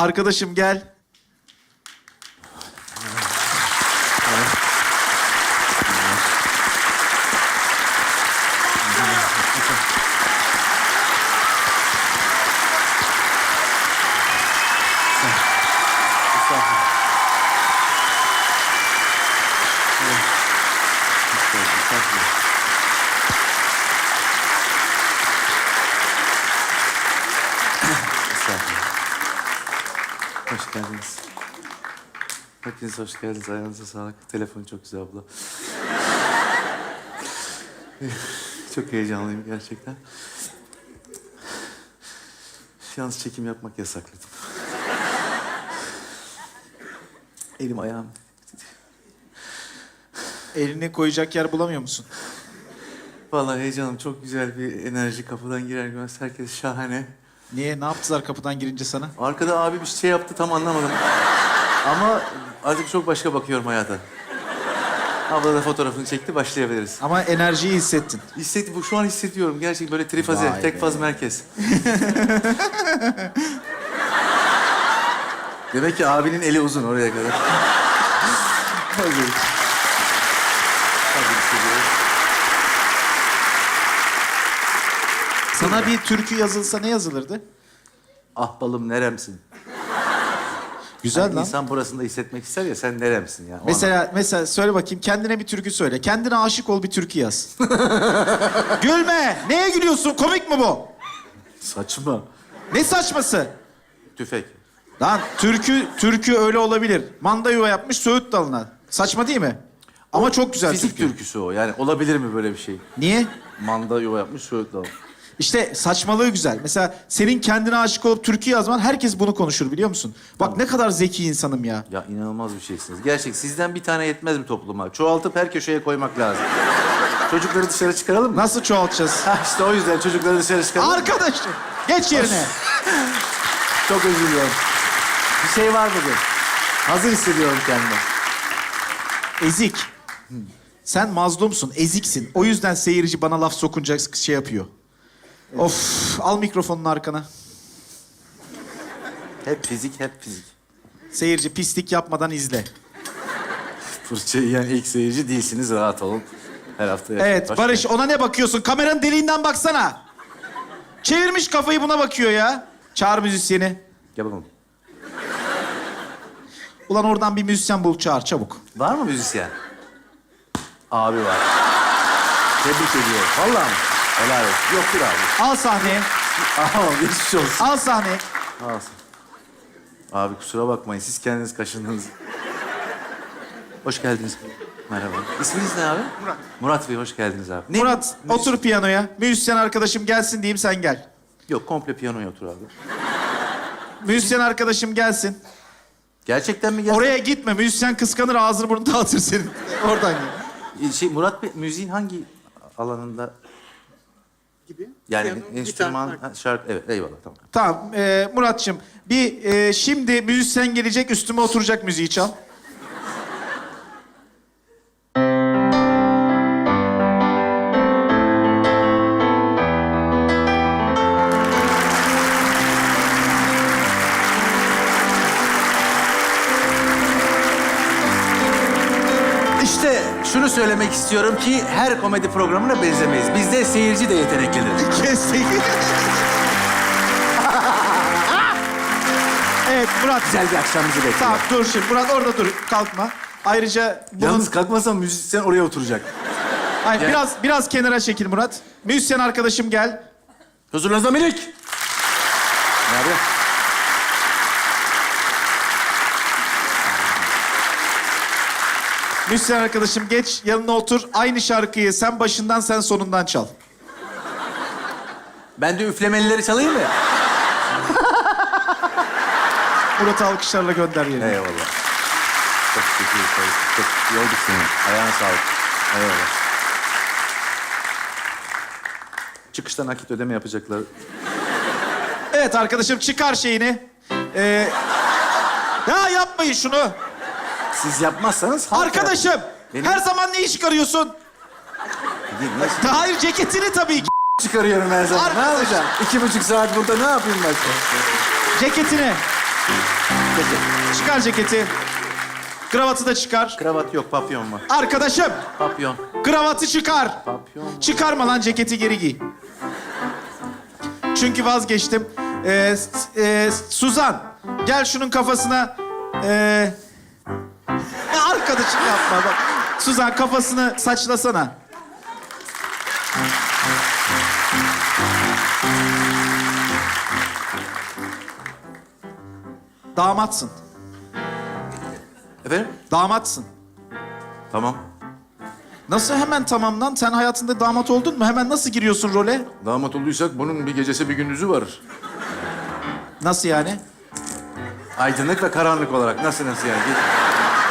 Arkadaşım gel. Estağfurullah. Hoş geldiniz. Hepiniz hoş geldiniz. Ayağınıza sağlık. Telefon çok güzel abla. çok heyecanlıyım gerçekten. Yalnız çekim yapmak yasakladım. Elim ayağım. Elini koyacak yer bulamıyor musun? Vallahi heyecanım çok güzel bir enerji kapıdan girer girmez. Herkes şahane. Niye? Ne yaptılar kapıdan girince sana? Arkada abi bir şey yaptı tam anlamadım. Ama artık çok başka bakıyorum hayata. Abla da fotoğrafını çekti başlayabiliriz. Ama enerjiyi hissettin. Hisset, bu şu an hissediyorum gerçekten böyle trifaze, Vay tek be. faz merkez. Demek ki abinin eli uzun oraya kadar. Hadi. Hadi hissediyorum. Sana bir türkü yazılsa ne yazılırdı? Ah balım neremsin? Güzel Yani lan. İnsan burasında hissetmek ister ya sen neremsin ya? O Mesela mesela söyle bakayım kendine bir türkü söyle. Kendine aşık ol bir türkü yaz. Gülme. Neye gülüyorsun? Komik mi bu? anlamda. Saçma. Ne saçması? Tüfek. Lan türkü türkü öyle olabilir. Manda yuva yapmış Söğüt dalına. Saçma değil mi? Ama çok güzel Fizik türkü. türküsü o. Yani olabilir mi böyle bir şey? Niye? Manda yuva yapmış Söğüt Dağı. İşte saçmalığı güzel. Mesela senin kendine aşık olup türkü yazman herkes bunu konuşur biliyor musun? Bak ne kadar zeki insanım ya. Ya inanılmaz bir şeysiniz. Gerçek sizden bir tane yetmez mi topluma? Çoğaltıp her köşeye koymak lazım. Çocukları dışarı çıkaralım mı? Nasıl çoğaltacağız? Ha işte o yüzden çocukları dışarı çıkaralım. Arkadaşım geç yerine. Çok özür diliyorum. Bir şey var bugün. Hazır hissediyorum kendimi. Ezik. Sen mazlumsun, eziksin. O yüzden seyirci bana laf sokunca şey yapıyor. Of, al mikrofonun arkana. Hep fizik, hep fizik. Seyirci pislik yapmadan izle. Fırça yiyen ilk seyirci değilsiniz. Rahat olun. Her hafta Evet, Başka- Barış ona ne bakıyorsun? Kameranın deliğinden baksana. Çevirmiş kafayı buna bakıyor ya. Çağır müzisyeni. Gel bakalım. Ulan oradan bir müzisyen bul çağır çabuk. Var mı müzisyen? Abi var. Tebrik ediyorum. Vallahi mi? Helal olsun. Yoktur abi. Al sahneye. Aha geçmiş olsun. Al sahneye. Olsun. Abi kusura bakmayın. Siz kendiniz kaşındınız. Hoş geldiniz. Merhaba. İsminiz ne abi? Murat. Murat Bey hoş geldiniz abi. Ne? Murat otur piyanoya. Müzisyen arkadaşım gelsin diyeyim sen gel. Yok komple piyanoya otur abi. Müzisyen arkadaşım gelsin. Gerçekten mi geldin? Oraya gitme. Müzisyen kıskanır ağzını burnunu dağıtır senin. Oradan gel. Şey, Murat Bey müziğin hangi alanında? Gibi. Yani Piyano, enstrüman, gitar, ha, şarkı. Evet eyvallah tamam. Tamam e, Muratçım bir e, şimdi müzisyen gelecek üstüme oturacak müziği çal. Söylemek istiyorum ki her komedi programına benzemeyiz. Bizde seyirci de yeteneklidir. Kestik. evet Murat. Güzel bir akşam bizi bekliyor. Tamam dur şimdi Murat orada dur kalkma. Ayrıca bunun... Yalnız kalkmasam müzisyen oraya oturacak. Hayır, biraz biraz kenara çekil Murat. Müzisyen arkadaşım gel. Huzurunuzda minik. Ne Müzisyen arkadaşım geç yanına otur. Aynı şarkıyı sen başından sen sonundan çal. Ben de üflemelileri çalayım mı? Murat'ı alkışlarla gönder yerine. Eyvallah. Çok teşekkür ederim. Çok yolduk seni. Ayağına sağlık. Eyvallah. Çıkışta nakit ödeme yapacaklar. Evet arkadaşım çıkar şeyini. Ee, ya yapmayın şunu. Siz yapmazsanız... halk Arkadaşım yapar. Benim- her zaman neyi çıkarıyorsun? Değil, nasıl Hayır ceketini tabii ki. çıkarıyorum her zaman? Ne Arkadaş. yapacağım? İki buçuk saat burada ne yapayım ben? Ceketini. Ceket. Çıkar ceketi. Kravatı da çıkar. Kravat yok, papyon var. Arkadaşım, Papyon. kravatı çıkar. Papyon. Çıkarma lan ceketi geri giy. Çünkü vazgeçtim. Ee, s- e, Suzan, gel şunun kafasına... Ee, arkadaşım yapma bak. Suzan kafasını saçlasana. Damatsın. Efendim? Damatsın. Tamam. Nasıl hemen tamamlan? Sen hayatında damat oldun mu? Hemen nasıl giriyorsun role? Damat olduysak bunun bir gecesi bir gündüzü var. Nasıl yani? Aydınlık ve karanlık olarak. Nasıl nasıl yani?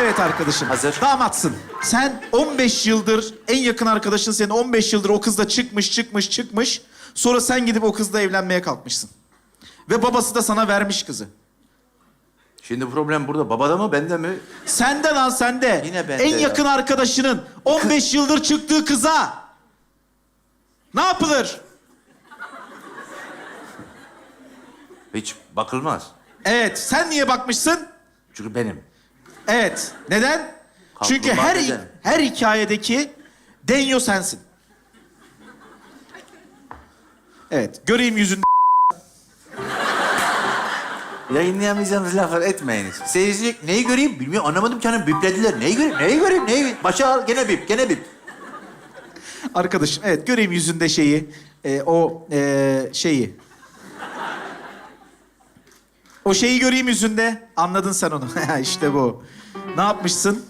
Evet arkadaşım. Hazır. Damatsın. Sen 15 yıldır en yakın arkadaşın senin 15 yıldır o kızla çıkmış çıkmış çıkmış. Sonra sen gidip o kızla evlenmeye kalkmışsın. Ve babası da sana vermiş kızı. Şimdi problem burada. Babada mı, bende mi? Sende lan sende. Yine bende En ya. yakın arkadaşının 15 yıldır çıktığı kıza ne yapılır? Hiç bakılmaz. Evet, sen niye bakmışsın? Çünkü benim. Evet. Neden? Kaplumbağa Çünkü her neden? her hikayedeki denyo sensin. Evet. Göreyim yüzünde. Yayınlayamayacağınız laflar etmeyiniz. Seyirci neyi göreyim bilmiyor. Anlamadım ki hanım biplediler. Neyi göreyim? Neyi göreyim? Neyi göreyim? Başa al. Gene bip. Gene bip. Arkadaşım evet göreyim yüzünde şeyi. e, o e, şeyi. O şeyi göreyim yüzünde. Anladın sen onu. işte bu. Ne yapmışsın?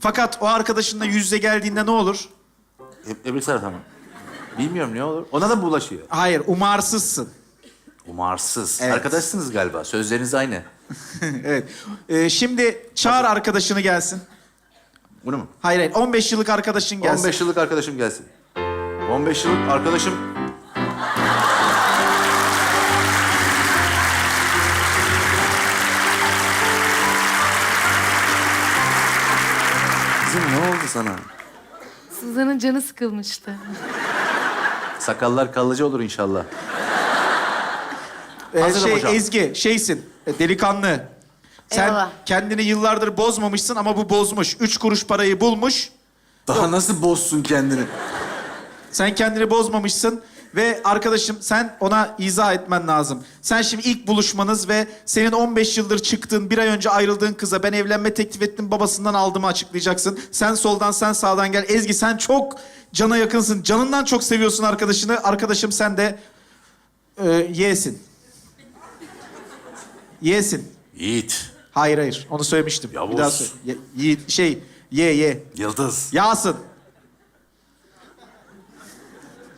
Fakat o arkadaşınla yüz yüze geldiğinde ne olur? Öbür tarafa mı? Bilmiyorum ne olur. Ona da bulaşıyor? Hayır, umarsızsın. Umarsız. Evet. Arkadaşsınız galiba. Sözleriniz aynı. evet. E, şimdi çağır arkadaşını gelsin. Bunu mu? Hayır, hayır. 15 yıllık arkadaşın gelsin. 15 yıllık arkadaşım gelsin. 15 yıllık arkadaşım... sana? Suzan'ın canı sıkılmıştı. Sakallar kalıcı olur inşallah. Ee, Hazırım şey hocam. Ezgi, şeysin, e, delikanlı. Sen Eyvallah. kendini yıllardır bozmamışsın ama bu bozmuş. Üç kuruş parayı bulmuş. Daha nasıl bozsun kendini? Sen kendini bozmamışsın ve arkadaşım sen ona izah etmen lazım. Sen şimdi ilk buluşmanız ve senin 15 yıldır çıktığın, bir ay önce ayrıldığın kıza ben evlenme teklif ettim babasından aldığımı açıklayacaksın. Sen soldan sen sağdan gel. Ezgi sen çok cana yakınsın. Canından çok seviyorsun arkadaşını. Arkadaşım sen de e, yesin. Yesin. Yiğit. Hayır hayır onu söylemiştim. Yavuz. Bir daha söyle. Ye- Yiğit şey ye ye. Yıldız. Yağsın.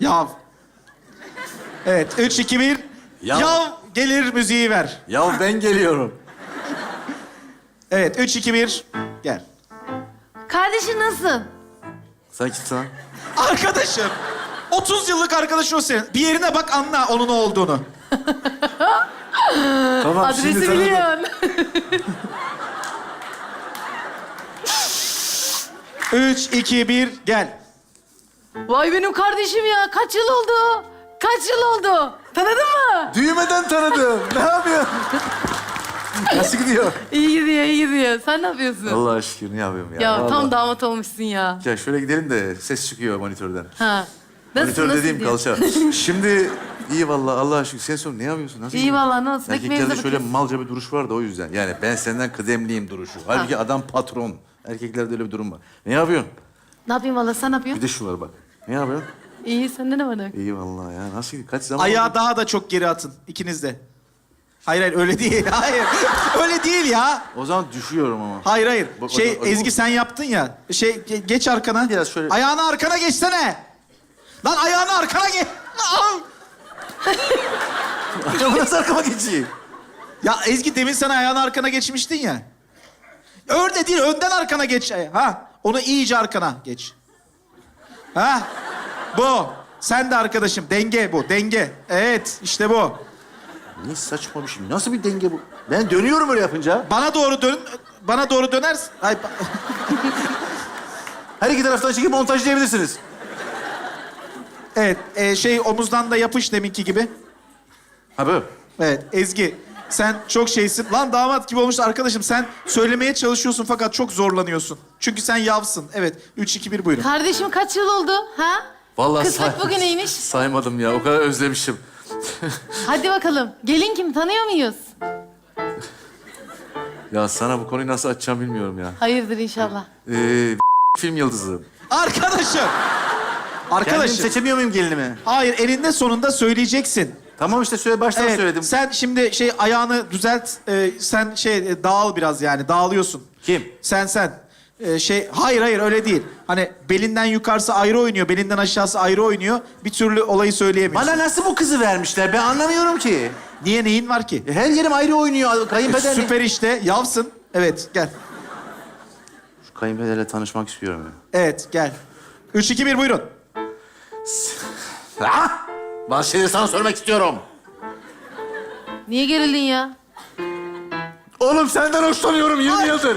Yav. Evet üç, iki, bir. Yav. Yav gelir müziği ver. Ya ben geliyorum. Evet üç, iki, bir. Gel. Kardeşin nasıl? Sen kimsin lan? Arkadaşım. 30 yıllık arkadaşın o senin. Bir yerine bak anla onun o olduğunu. Tamam Adresi biliyorsun. Üç, iki, bir. gel. Vay benim kardeşim ya. Kaç yıl oldu? Kaç yıl oldu? Tanıdın mı? Düğmeden tanıdım. Ne yapıyorsun? Nasıl gidiyor? İyi gidiyor, iyi gidiyor. Sen ne yapıyorsun? Allah aşkına ne yapıyorum ya? ya Vallahi. tam damat olmuşsun ya. Ya şöyle gidelim de ses çıkıyor monitörden. Ha. Nasıl, Monitör nasıl dediğim gidiyor? kalça. Şimdi iyi vallahi Allah aşkına sen sor ne yapıyorsun? Nasıl İyi gidiyor? vallahi nasıl? Erkeklerde Ekmeğimize şöyle bakıyoruz. malca bir duruş var da o yüzden. Yani ben senden kıdemliyim duruşu. Halbuki adam patron. Erkeklerde öyle bir durum var. Ne yapıyorsun? Ne yapayım valla sen ne Bir yapıyorsun? de şu var bak. Ne yapıyorsun? İyi sende ne var? ne? İyi vallahi ya. Nasıl gidiyor? Kaç zaman Ayağı oldu? daha da çok geri atın. ikiniz de. Hayır hayır öyle değil. Hayır. öyle değil ya. O zaman düşüyorum ama. Hayır hayır. Bak, şey bak, bak, Ezgi sen yaptın ya. Şey ge- geç arkana. Biraz şöyle- Ayağını arkana geçsene. Lan ayağını arkana geç. Acaba nasıl arkama geçeyim? Ya Ezgi demin sen ayağını arkana geçmiştin ya. Öyle değil, önden arkana geç. Ha, onu iyice arkana geç. Ha, bu. Sen de arkadaşım, denge bu, denge. Evet, işte bu. Ne saçma bir şey. Nasıl bir denge bu? Ben dönüyorum öyle yapınca. Bana doğru dön, bana doğru dönersin. Ay, ba- Her iki taraftan çekip montajlayabilirsiniz. evet, e, şey omuzdan da yapış deminki gibi. Ha böyle. Evet, Ezgi. Sen çok şeysin. Lan damat gibi olmuş arkadaşım. Sen söylemeye çalışıyorsun fakat çok zorlanıyorsun. Çünkü sen yavsın. Evet. Üç, iki, bir buyurun. Kardeşim kaç yıl oldu? Ha? Vallahi Kısmet say- bugün iyiymiş. Saymadım ya. O kadar özlemişim. Hadi bakalım. Gelin kim tanıyor muyuz? Ya sana bu konuyu nasıl açacağım bilmiyorum ya. Hayırdır inşallah. Ee, film yıldızı. Arkadaşım. Kendim Arkadaşım. seçemiyor muyum gelinimi? Hayır eninde sonunda söyleyeceksin. Tamam işte söyle baştan Evet, söyledim. Sen şimdi şey ayağını düzelt. e, sen şey e, dağıl biraz yani. Dağılıyorsun. Kim? Sen sen. E, şey hayır hayır öyle değil. Hani belinden yukarısı ayrı oynuyor, belinden aşağısı ayrı oynuyor. Bir türlü olayı söyleyemiyorsun. Bana nasıl bu kızı vermişler? Ben anlamıyorum ki. Niye neyin var ki? Her yerim ayrı oynuyor. Kayınpederle... Süper işte. Yavsın. Evet gel. Şu kayınpederle tanışmak istiyorum ya. Evet gel. Üç, iki, bir buyurun. Ha? Bazı şeyleri sana sormak istiyorum. Niye gerildin ya? Oğlum senden hoşlanıyorum 20 yıldır.